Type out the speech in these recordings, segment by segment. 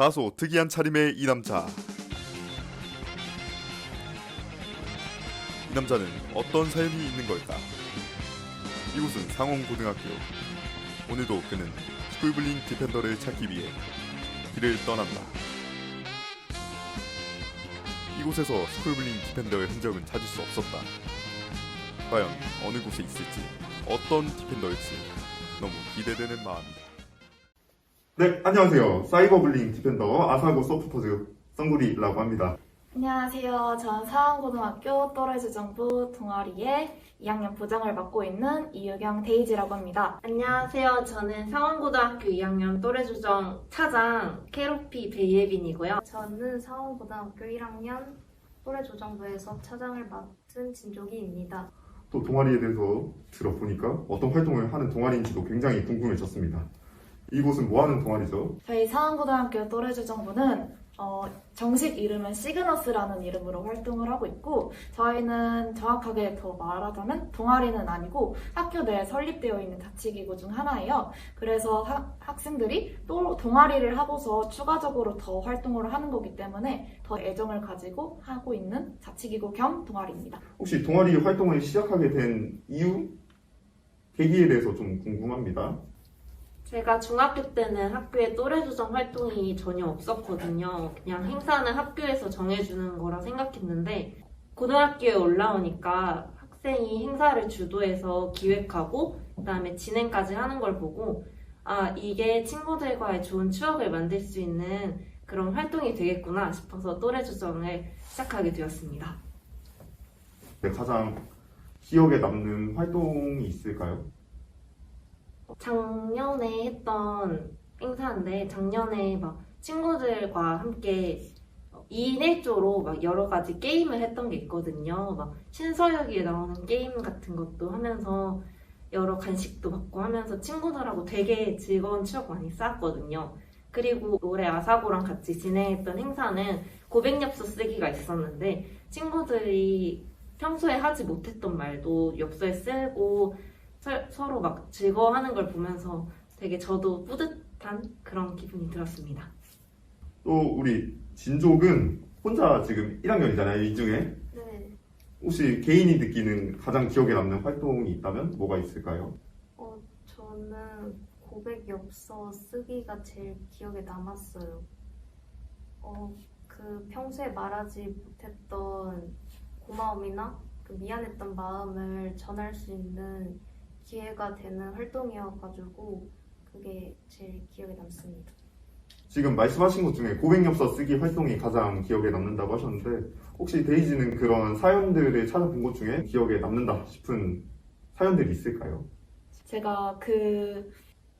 다소 특이한 차림의 이 남자. 이 남자는 어떤 사연이 있는 걸까? 이곳은 상홍고등학교. 오늘도 그는 스쿨블링 디펜더를 찾기 위해 길을 떠난다. 이곳에서 스쿨블링 디펜더의 흔적은 찾을 수 없었다. 과연 어느 곳에 있을지, 어떤 디펜더일지 너무 기대되는 마음이다. 네, 안녕하세요. 사이버블링 디펜더 아사고 소프터즈 썬구리라고 합니다. 안녕하세요. 전 사안고등학교 또래주정부 동아리의 2학년 부장을 맡고 있는 이유경 데이지라고 합니다. 안녕하세요. 저는 상원고등학교 2학년 또래조정 차장 캐로피 베이예빈이고요. 저는 사원고등학교 1학년 또래조정부에서 차장을 맡은 진조기입니다. 또 동아리에 대해서 들어보니까 어떤 활동을 하는 동아리인지도 굉장히 궁금해졌습니다. 이곳은 뭐 하는 동아리죠? 저희 사안고등학교 또래주정부는 어, 정식 이름은 시그너스라는 이름으로 활동을 하고 있고 저희는 정확하게 더 말하자면 동아리는 아니고 학교 내에 설립되어 있는 자치기구 중 하나예요. 그래서 하- 학생들이 또 동아리를 하고서 추가적으로 더 활동을 하는 거기 때문에 더 애정을 가지고 하고 있는 자치기구 겸 동아리입니다. 혹시 동아리 활동을 시작하게 된 이유? 계기에 대해서 좀 궁금합니다. 제가 중학교 때는 학교에 또래 조정 활동이 전혀 없었거든요. 그냥 행사는 학교에서 정해주는 거라 생각했는데 고등학교에 올라오니까 학생이 행사를 주도해서 기획하고 그다음에 진행까지 하는 걸 보고 아 이게 친구들과의 좋은 추억을 만들 수 있는 그런 활동이 되겠구나 싶어서 또래 조정을 시작하게 되었습니다. 네, 가장 기억에 남는 활동이 있을까요? 작년에 했던 행사인데 작년에 막 친구들과 함께 2인 1조로 막 여러 가지 게임을 했던 게 있거든요. 막 신서유기에 나오는 게임 같은 것도 하면서 여러 간식도 받고 하면서 친구들하고 되게 즐거운 추억 많이 쌓았거든요. 그리고 올해 아사고랑 같이 진행했던 행사는 고백엽서 쓰기가 있었는데 친구들이 평소에 하지 못했던 말도 엽서에 쓰고 서- 서로 막 즐거워하는 걸 보면서 되게 저도 뿌듯한 그런 기분이 들었습니다. 또 우리 진족은 혼자 지금 1학년이잖아요, 이 중에. 네, 혹시 개인이 느끼는 가장 기억에 남는 활동이 있다면 뭐가 있을까요? 어, 저는 고백 엽서 쓰기가 제일 기억에 남았어요. 어, 그 평소에 말하지 못했던 고마움이나 그 미안했던 마음을 전할 수 있는 기회가 되는 활동이어가지고 그게 제일 기억에 남습니다. 지금 말씀하신 것 중에 고백엽서 쓰기 활동이 가장 기억에 남는다고 하셨는데 혹시 데이지는 그런 사연들을 찾아본 것 중에 기억에 남는다 싶은 사연들이 있을까요? 제가 그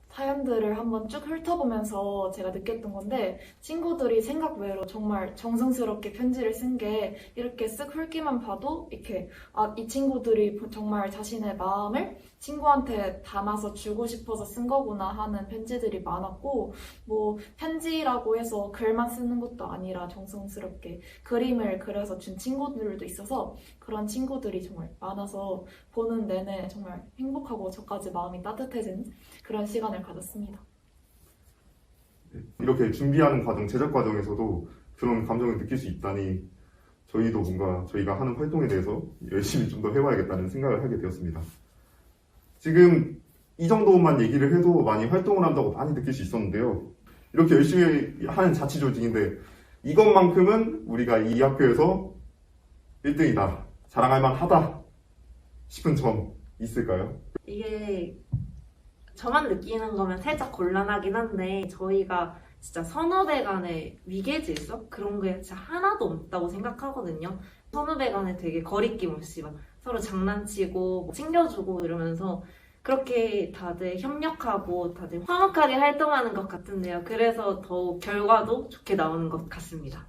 사연들을 한번 쭉 훑어보면서 제가 느꼈던 건데 친구들이 생각 외로 정말 정성스럽게 편지를 쓴 게 이렇게 쓱 훑기만 봐도 이렇게 아, 이 친구들이 정말 자신의 마음을 친구한테 담아서 주고 싶어서 쓴 거구나 하는 편지들이 많았고 뭐 편지라고 해서 글만 쓰는 것도 아니라 정성스럽게 그림을 그려서 준 친구들도 있어서 그런 친구들이 정말 많아서 보는 내내 정말 행복하고 저까지 마음이 따뜻해진 그런 시간을 가졌습니다. 이렇게 준비하는 과정, 제작 과정에서도 그런 감정을 느낄 수 있다니 저희도 뭔가 저희가 하는 활동에 대해서 열심히 좀 더 해봐야겠다는 생각을 하게 되었습니다. 지금 이 정도만 얘기를 해도 많이 활동을 한다고 많이 느낄 수 있었는데요. 이렇게 열심히 하는 자치 조직인데 이것만큼은 우리가 이 학교에서 1등이다, 자랑할 만하다 싶은 점 있을까요? 이게 저만 느끼는 거면 살짝 곤란하긴 한데 저희가 진짜 선후배 간의 위계질서 그런 게 진짜 하나도 없다고 생각하거든요. 선후배 간에 되게 거리낌 없이 막 서로 장난치고 뭐 챙겨주고 이러면서 그렇게 다들 협력하고 다들 화목하게 활동하는 것 같은데요. 그래서 더욱 결과도 좋게 나오는 것 같습니다.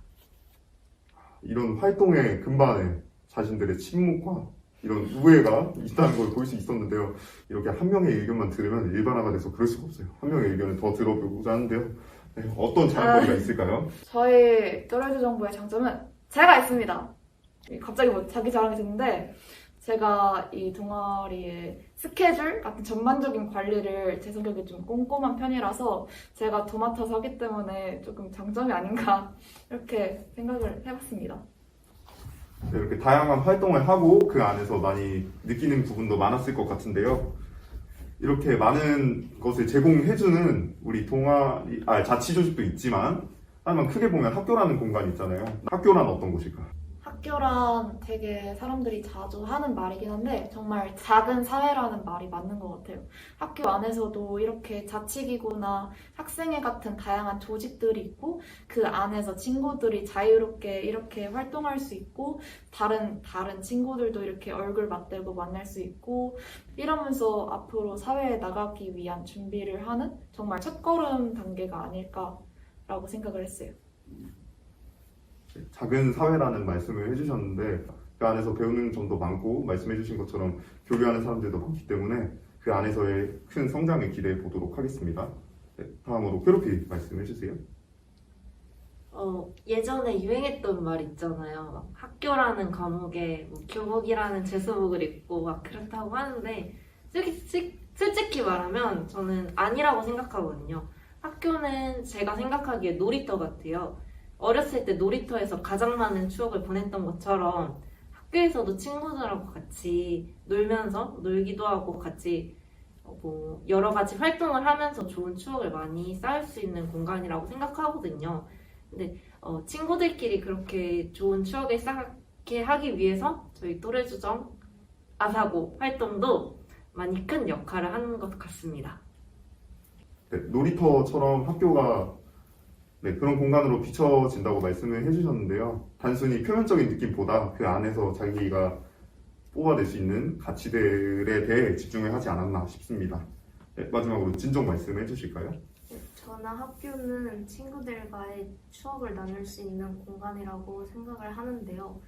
이런 활동의 근반에 자신들의 침묵과 이런 우애가 있다는 걸 볼 수 있었는데요. 이렇게 한 명의 의견만 들으면 일반화가 돼서 그럴 수가 없어요. 한 명의 의견을 더 들어보고자 하는데요. 네, 어떤 장점이 있을까요? 저희 또래주 정부의 장점은 제가 있습니다. 갑자기 뭐 자기 자랑이 됐는데 제가 이 동아리의 스케줄 같은 전반적인 관리를 제 성격이 좀 꼼꼼한 편이라서 제가 도맡아서 하기 때문에 조금 장점이 아닌가 이렇게 생각을 해봤습니다. 네, 이렇게 다양한 활동을 하고 그 안에서 많이 느끼는 부분도 많았을 것 같은데요. 이렇게 많은 것을 제공해주는 우리 동아리, 아, 자치조직도 있지만, 하지만 크게 보면 학교라는 공간이 있잖아요. 학교란 어떤 곳일까? 학교란 되게 사람들이 자주 하는 말이긴 한데 정말 작은 사회라는 말이 맞는 것 같아요. 학교 안에서도 이렇게 자치기구나 학생회 같은 다양한 조직들이 있고 그 안에서 친구들이 자유롭게 이렇게 활동할 수 있고 다른 다른 친구들도 이렇게 얼굴 맞대고 만날 수 있고 이러면서 앞으로 사회에 나가기 위한 준비를 하는 정말 첫걸음 단계가 아닐까라고 생각을 했어요. 작은 사회라는 말씀을 해주셨는데, 그 안에서 배우는 점도 많고, 말씀해주신 것처럼 교류하는 사람들도 많기 때문에, 그 안에서의 큰 성장을 기대해 보도록 하겠습니다. 네, 다음으로 괴롭히 말씀해 주세요. 어, 예전에 유행했던 말 있잖아요. 막 학교라는 과목에 뭐 교복이라는 제수복을 입고 막 그렇다고 하는데 솔직히, 솔직히 말하면 저는 아니라고 생각하거든요. 학교는 제가 생각하기에 놀이터 같아요. 어렸을 때 놀이터에서 가장 많은 추억을 보냈던 것처럼 학교에서도 친구들하고 같이 놀면서 놀기도 하고 같이 어, 뭐 여러 가지 활동을 하면서 좋은 추억을 많이 쌓을 수 있는 공간이라고 생각하거든요. 어, 친구들끼리 그렇게 좋은 추억을 쌓게 하기 위해서 저희 또래주정 아사고 활동도 많이 큰 역할을 하는 것 같습니다. 네, 놀이터처럼 학교가 네, 그런 공간으로 비춰진다고 말씀을 해주셨는데요. 단순히 표면적인 느낌보다 그 안에서 자기가 뽑아낼 수 있는 가치들에 대해 집중을 하지 않았나 싶습니다. 네, 마지막으로 진정 말씀해 주실까요? 네, 저는 학교는 친구들과의 추억을 나눌 수 있는 공간이라고 생각을 하는데요.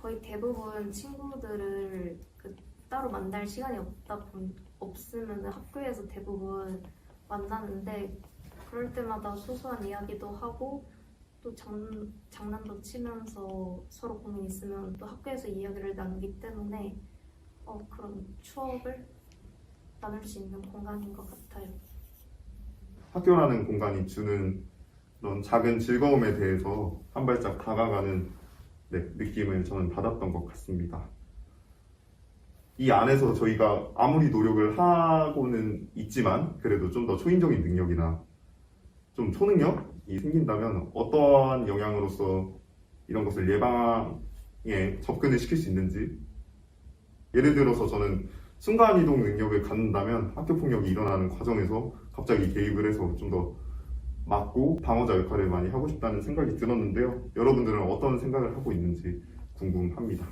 거의 대부분 친구들을 그 따로 만날 시간이 없다 보, 없으면 학교에서 대부분 만나는데 그럴 때마다 소소한 이야기도 하고 또 장, 장난도 치면서 서로 고민 있으면 또 학교에서 이야기를 나누기 때문에 어, 그런 추억을 나눌 수 있는 공간인 것 같아요. 학교라는 공간이 주는 그런 작은 즐거움에 대해서 한 발짝 다가가는 네, 느낌을 저는 받았던 것 같습니다. 이 안에서 저희가 아무리 노력을 하고는 있지만 그래도 좀 더 초인적인 능력이나 좀 초능력이 생긴다면 어떠한 영향으로서 이런 것을 예방에 접근을 시킬 수 있는지 예를 들어서 저는 순간이동 능력을 갖는다면 학교 폭력이 일어나는 과정에서 갑자기 개입을 해서 좀 더 막고 방어자 역할을 많이 하고 싶다는 생각이 들었는데요. 여러분들은 어떤 생각을 하고 있는지 궁금합니다.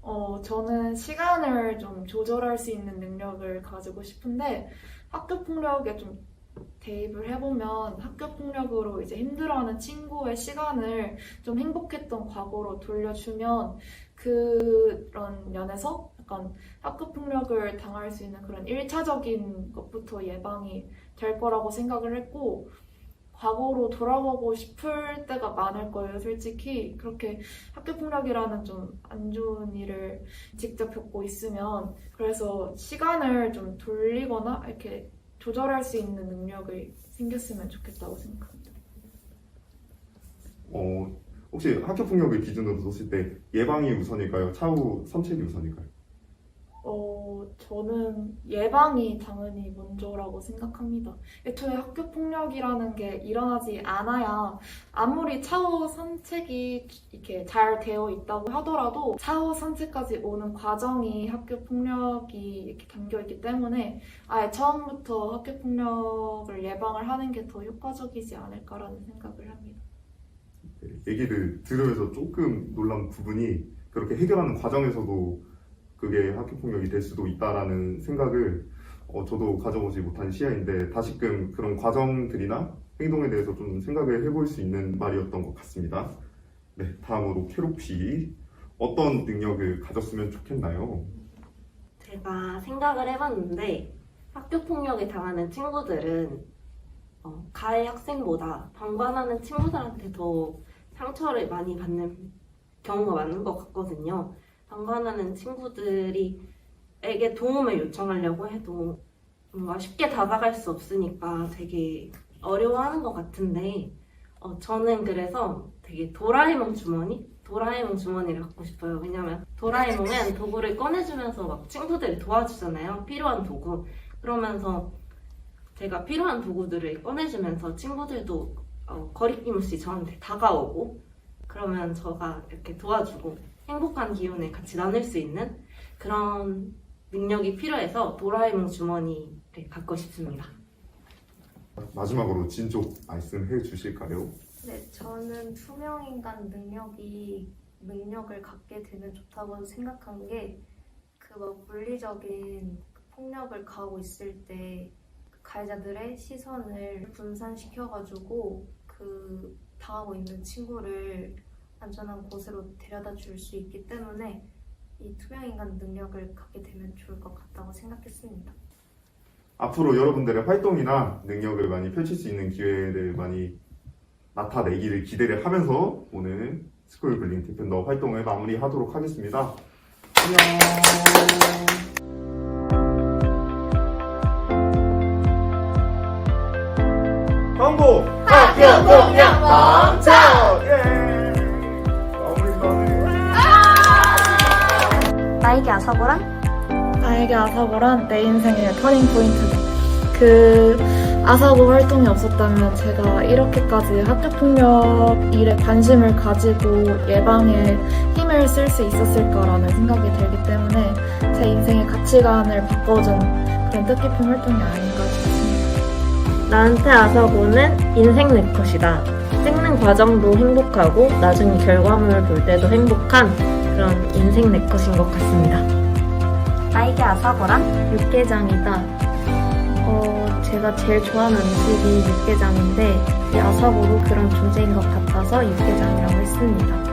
어, 저는 시간을 좀 조절할 수 있는 능력을 가지고 싶은데 학교 폭력에 좀 대입을 해보면 학교 폭력으로 이제 힘들어하는 친구의 시간을 좀 행복했던 과거로 돌려주면 그런 면에서 약간 학교 폭력을 당할 수 있는 그런 1차적인 것부터 예방이 될 거라고 생각을 했고 과거로 돌아가고 싶을 때가 많을 거예요, 솔직히. 그렇게 학교 폭력이라는 좀 안 좋은 일을 직접 겪고 있으면 그래서 시간을 좀 돌리거나 이렇게 조절할 수 있는 능력이 생겼으면 좋겠다고 생각합니다. 어, 혹시 학교 폭력을 기준으로 뒀을 때 예방이 우선일까요? 차후 선책이 우선일까요? 어, 저는 예방이 당연히 먼저라고 생각합니다. 애초에 학교 폭력이라는 게 일어나지 않아야 아무리 차후 선책이 이렇게 잘 되어 있다고 하더라도 차후 선책까지 오는 과정이 학교 폭력이 이렇게 담겨 있기 때문에 아예 처음부터 학교 폭력을 예방을 하는 게 더 효과적이지 않을까라는 생각을 합니다. 네, 얘기를 들으면서 조금 놀란 부분이 그렇게 해결하는 과정에서도 그게 학교 폭력이 될 수도 있다라는 생각을 어, 저도 가져보지 못한 시야인데 다시금 그런 과정들이나 행동에 대해서 좀 생각을 해볼 수 있는 말이었던 것 같습니다. 네, 다음으로 캐로피 어떤 능력을 가졌으면 좋겠나요? 제가 생각을 해봤는데 학교 폭력에 당하는 친구들은 어, 가해 학생보다 방관하는 친구들한테 더 상처를 많이 받는 경우가 많은 것 같거든요. 방관하는 친구들이 친구에게 도움을 요청하려고 해도 뭔가 쉽게 다가갈 수 없으니까 되게 어려워하는 것 같은데 어, 저는 그래서 되게 도라에몽 주머니? 도라에몽 주머니를 갖고 싶어요. 왜냐면 도라에몽은 도구를 꺼내주면서 막 친구들이 도와주잖아요. 필요한 도구. 그러면서 제가 필요한 도구들을 꺼내주면서 친구들도 어, 거리낌 없이 저한테 다가오고 그러면 저가 이렇게 도와주고 행복한 기운을 같이 나눌 수 있는 그런 능력이 필요해서 도라에몽 주머니를 갖고 싶습니다. 마지막으로 진쪽 말씀해 주실까요? 네, 저는 투명인간 능력이 능력을 갖게 되면 좋다고 생각한 게 그 막 물리적인 그 폭력을 가하고 있을 때그 가해자들의 시선을 분산시켜가지고 그 당하고 있는 친구를 안전한 곳으로 데려다 줄 수 있기 때문에 이 투명인간 능력을 갖게 되면 좋을 것 같다고 생각했습니다. 앞으로 여러분들의 활동이나 능력을 많이 펼칠 수 있는 기회를 많이 나타내기를 기대를 하면서 오늘 스쿨 블링 디펜더 활동을 마무리하도록 하겠습니다. 안녕. 예 마무리 마무리 나에게 아사고란? 나에게 아사고란 내 인생의 터닝 포인트다. 그 아사고 활동이 없었다면 제가 이렇게까지 학교폭력 일에 관심을 가지고 예방에 힘을 쓸 수 있었을까라는 생각이 들기 때문에 제 인생의 가치관을 바꿔준 그런 뜻깊은 활동이 아닌가. 나한테 아사고는 인생 내 컷이다. 찍는 과정도 행복하고 나중에 결과물을 볼 때도 행복한 그런 인생 내 컷인 것 같습니다. 나에게 아사고란? 육개장이다. 어, 제가 제일 좋아하는 음식이 육개장인데 이 아사고도 그런 존재인 것 같아서 육개장이라고 했습니다.